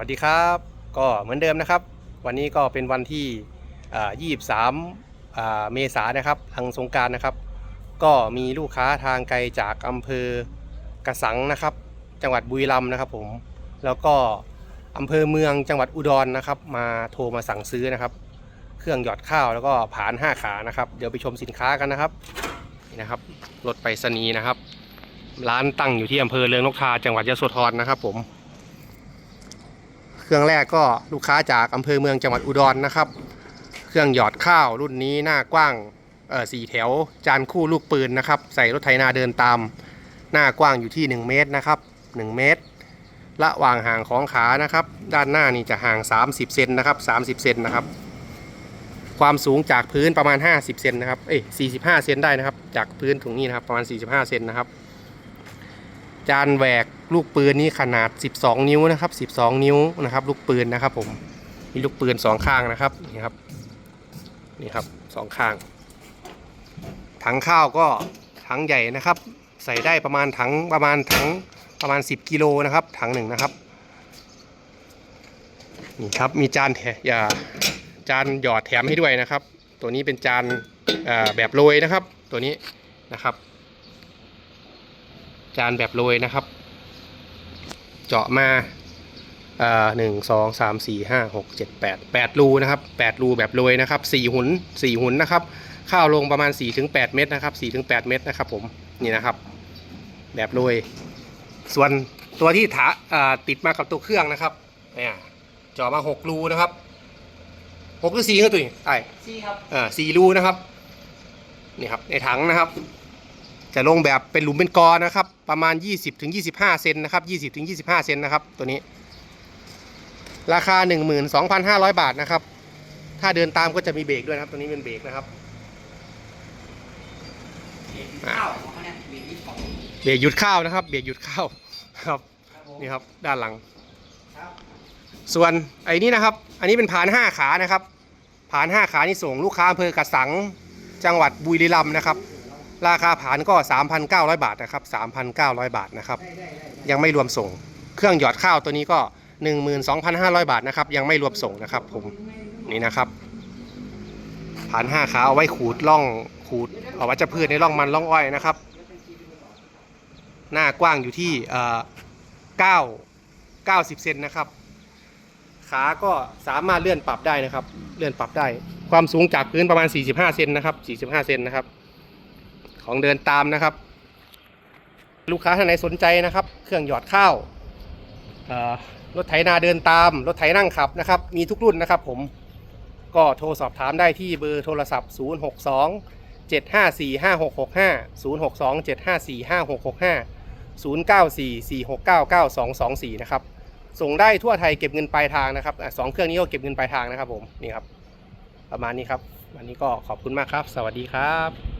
วัสดีครับ ก็เหมือนเดิมนะครับ วันนี้ก็เป็นวันที่ยี่สิบสามเมษายนนะครับทางสงการนะครับ ก็มีลูกค้าทางไกลจากอำเภอกระสังนะครับ จังหวัดบุรีรัมย์นะครับผม แล้วก็อำเภอเมืองจังหวัดอุดรนะครับ มาโทรมาสั่งซื้อนะครับ เครื่องหยอดข้าวแล้วก็ผานห้าขานะครับ เดี๋ยวไปชมสินค้ากันนะครับนี่นะครับรถไปรษณีย์นะครับ ร้านตั้งอยู่ที่อำเภอเรืองนกทาจังหวัดยะโสธรนะครับผม เครื่องแรกก็ลูกค้าจากอำเภอเมืองจังหวัดอุดรนะครับ เครื่องหยอดข้าวรุ่นนี้หน้ากว้างเออสี่แถว จานคู่ลูกปืนนะครับ ใส่รถไถนาเดินตาม หน้ากว้างอยู่ที่ 1 เมตรนะครับ 1 เมตรระหว่างห่างของขานะครับ ด้านหน้านี่จะห่าง 30เซนนะครับ30เซนนะครับ ความสูงจากพื้นประมาณ 50เซนนะครับเอ้ย45เซนได้นะครับ จากพื้นตรงนี้นะครับประมาณ 45เซนนะครับ จานแหวกลูกปืนนี่ขนาด 12 นิ้วนะครับ 12 นิ้วนะครับ ลูกปืนนะครับ ผมมีลูกปืนสองข้างนะครับนี่ครับนี่ครับสองข้าง ถังข้าวก็ถังใหญ่นะครับ ใส่ได้ประมาณถังประมาณถังประมาณ 10กิโลนะครับ ถังหนึ่งนะครับนี่ครับมีจานแถอย่าจานหยอดแถมให้ด้วยนะครับ ตัวนี้เป็นจานแบบโรยนะครับ ตัวนี้นะครับ จานแบบโรยนะครับ เจาะมาหนึ่งสองสามสี่ห้าหกเจ็ดแปดแปดรูนะครับแปดรูแบบโรยนะครับสี่หุนสี่หุนนะครับ ข้าวลงประมาณ4-8ถึงเมตรนะครับ4-8ถึงเมตรนะครับผมนี่นะครับ แบบโรยส่วนตัวที่ถาอ่าติดมากับตัวเครื่องนะครับเนี่ยเจาะมา6รูนะครับ6หรือ4ก็ตัวนี้ไอ้ซี่ครับอ่าสี่รูนะครับนี่ครับในถังนะครับ จะลงแบบเป็นหลุมเป็นกอนะครับ ประมาณ 20ถึง25 เซนนะครับ20ถึง25 เซนนะครับ ตัวนี้ ราคา 12,500 บาทนะครับ ถ้าเดินตามก็จะมีเบรกด้วยนะครับ ตัวนี้เป็นเบรกนะครับเบรกหยุดข้าวนะครับ เบรกหยุดข้าวครับนี่ครับด้านหลัง ส่วนไอ้นี่นะครับ อันนี้เป็นผาน5ขานะครับผาน5ขานี่ส่งลูกค้าอำเภอกระสังจังหวัดบุรีรัมย์นะครับ ราคาผานก็ 3,900 บาทนะครับ 3,900 บาทนะครับได้ได้ได้ได้ยังไม่รวมส่ง เครื่องหยอดข้าวตัวนี้ก็ 12,500 บาทนะครับ ยังไม่รวมส่งนะครับ ผมนี่นะครับผาน5ขาเอาไว้ขูดล่องขูดเอาวัชพืชในร่องมันร่องอ้อยนะครับ หน้ากว้างอยู่ที่เอ่อ9 90เซนนะครับ ขาก็สามารถเลื่อนปรับได้นะครับ เลื่อนปรับได้ ความสูงจากพื้นประมาณ 45 เซนนะครับ 45 เซนนะครับ ของเดินตามนะครับ ลูกค้าท่านไหนสนใจนะครับ เครื่องหยอดข้าวเอ่อรถไถนาเดินตาม รถไถนั่งขับนะครับ มีทุกรุ่นนะครับ ผมก็โทรสอบถามได้ที่เบอร์โทรศัพท์ 062 754 5665 062 754 5665 094 469 9224 นะครับ ส่งได้ทั่วไทยเก็บเงินปลายทางนะครับอะสองเครื่องนี้ก็เก็บเงินปลายทางนะครับผม นี่ครับ ประมาณนี้ครับ วันนี้ก็ขอบคุณมากครับ สวัสดีครับ